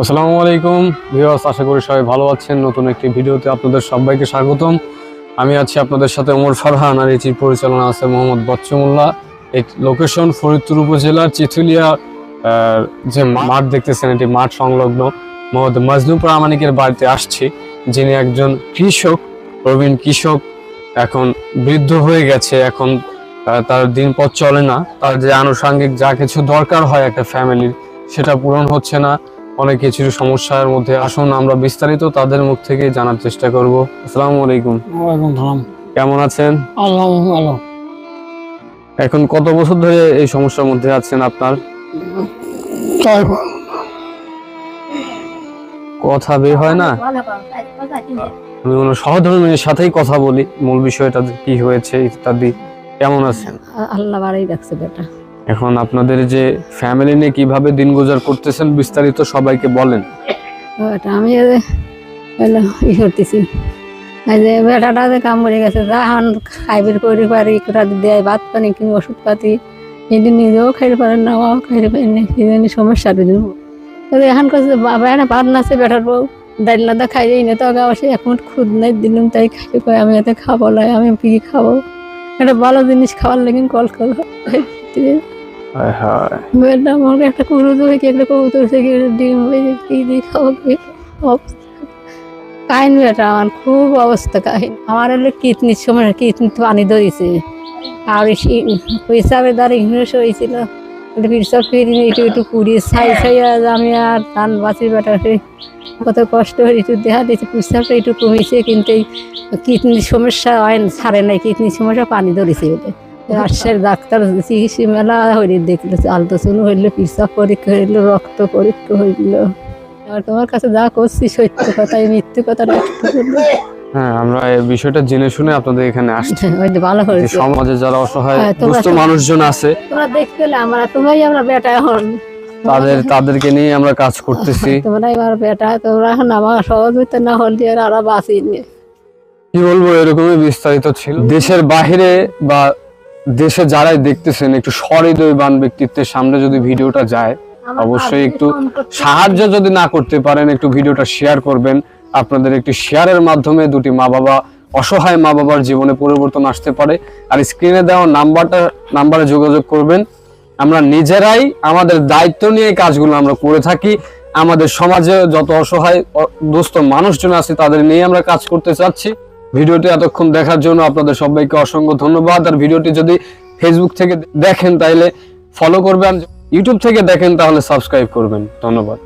আসসালামু আলাইকুম। ভিউয়ার্স আশা করি সবাই ভালো আছেন। নতুন একটি ভিডিওতে আপনাদের সবাইকে স্বাগতম। আমি আছি আপনাদের সাথে ওমর ফারহান আর এটির পরিচালনা আছে মোহাম্মদ বচ্চমুল্লাহ। এই লোকেশন ফরিদপুর উপজেলার চিথুলিয়া যে মাঠ দেখতেছেন এটি মাঠ সংলগ্ন মোহাম্মদ মজনু প্রামাণিকের বাড়িতে আসছি যিনি একজন কৃষক প্রবীণ কৃষক এখন বৃদ্ধ হয়ে গেছে। এখন তার দিন পথ চলে না। তার যে আনুষঙ্গিক যা কিছু দরকার হয় একটা ফ্যামিলির সেটা পূরণ হচ্ছে না। অনেক কিছু সমস্যার মধ্যে আসুন আমরা বিস্তারিত তাদের মুখ থেকে জানার চেষ্টা করব। আসসালামু আলাইকুম। কেমন আছেন? এখন কত বছর ধরে এই সমস্যার মধ্যে আছেন আপনার? তাই কথা বের হয় না? আমি কোনো সহধর্মীর সাথেই কথা বলি। মূল বিষয়টা কি হয়েছে ইত্যাদি। কেমন আছেন? আল্লাহ বাড়াই রাখছে বেটা। এখন আপনাদের যে ফ্যামিলি নিয়ে কীভাবে দিন গুজার করতেছেন বিস্তারিত সবাইকে বলেন। আমি ই করতেছি। বেটাটা কাম করে গেছে, যা হান খাইবের করে পারি দেয় ভাত পানি কিনে ওষুধ পাতি এটি নিজেও খাইতে পারেন না ও খাইতে পারেন না সমস্যা দিন এখন কাছে বাবা না ভাত নাচে বেটার বউ, ডাইল না দা খাই না, তো অবশ্যই এক মিনিট খুদ নাই, দিলাম তাই খাইতে কয়, আমি এতে খাব লাই আমি কি খাব? একটা ভালো জিনিস খাওয়ার লেগে কল কল একটা থেকে ডিম আমার খুব অবস্থা কাহিন। আমার হলো কিডনির সময় কিডনি পানি ধরেছে। আর হিসাবে দ্বারা ইংলিশ হয়েছিল। একটু একটু আমি আর ধান বাঁচি বেটা কত কষ্ট হয়ে একটু দেখা দিয়েছে পিরসাবটা একটু কমেছে, কিন্তু কিডনির সমস্যা হয় ছাড়ে নাই কিডনির সমস্যা পানি ধরেছে বলে রাজশাহীর ডাক্তার চিকিৎসা মেলা হইলে দেখল আলট্রাসাউন্ড হইল পিসাব পরীক্ষা হইল রক্ত পরীক্ষা হইল। আর তোমার কাছে যা করছি সত্য কথা এই মিথ্যে কথা হ্যাঁ আমরা এই বিষয়টা জেনে শুনে আপনাদের এখানে আসছি। ওই ভালো হয়েছে। সমাজে যারা অসহায় হ্যাঁ, দুস্থ মানুষজন আছে তোমরা দেখতে আমরা তোমরাই আমরা বেটা এখন। তাদের তাদেরকে নিয়ে আমরা কাজ করতেছি। তোমরাই আমার বেটা তোমরা এখন আমার সহযোগিতা না হলে আর আমরা বাঁচি কি বলব এরকমই বিস্তারিত ছিল। দেশের বাহিরে বা দেশে যারাই দেখতেছেন একটু সহৃদয়বান ব্যক্তিত্বের সামনে যদি ভিডিওটা যায় অবশ্যই একটু সাহায্য যদি না করতে পারেন একটু ভিডিওটা শেয়ার করবেন। আপনাদের একটি শেয়ারের মাধ্যমে দুটি মা বাবা অসহায় মা বাবার জীবনে পরিবর্তন আসতে পারে। আর স্ক্রিনে দেওয়া নাম্বারটা নাম্বারে যোগাযোগ করবেন। আমরা নিজেরাই আমাদের দায়িত্ব নিয়ে কাজগুলো আমরা করে থাকি। আমাদের সমাজে যত অসহায় দুস্থ মানুষজন আছে তাদের নিয়ে আমরা কাজ করতে চাচ্ছি। ভিডিওটি এতক্ষণ দেখার জন্য আপনাদের সবাইকে অসংখ্য ধন্যবাদ। আর ভিডিওটি যদি ফেসবুক থেকে দেখেন, তাহলে ফলো করবেন। ইউটিউব থেকে দেখেন, তাহলে সাবস্ক্রাইব করবেন। ধন্যবাদ।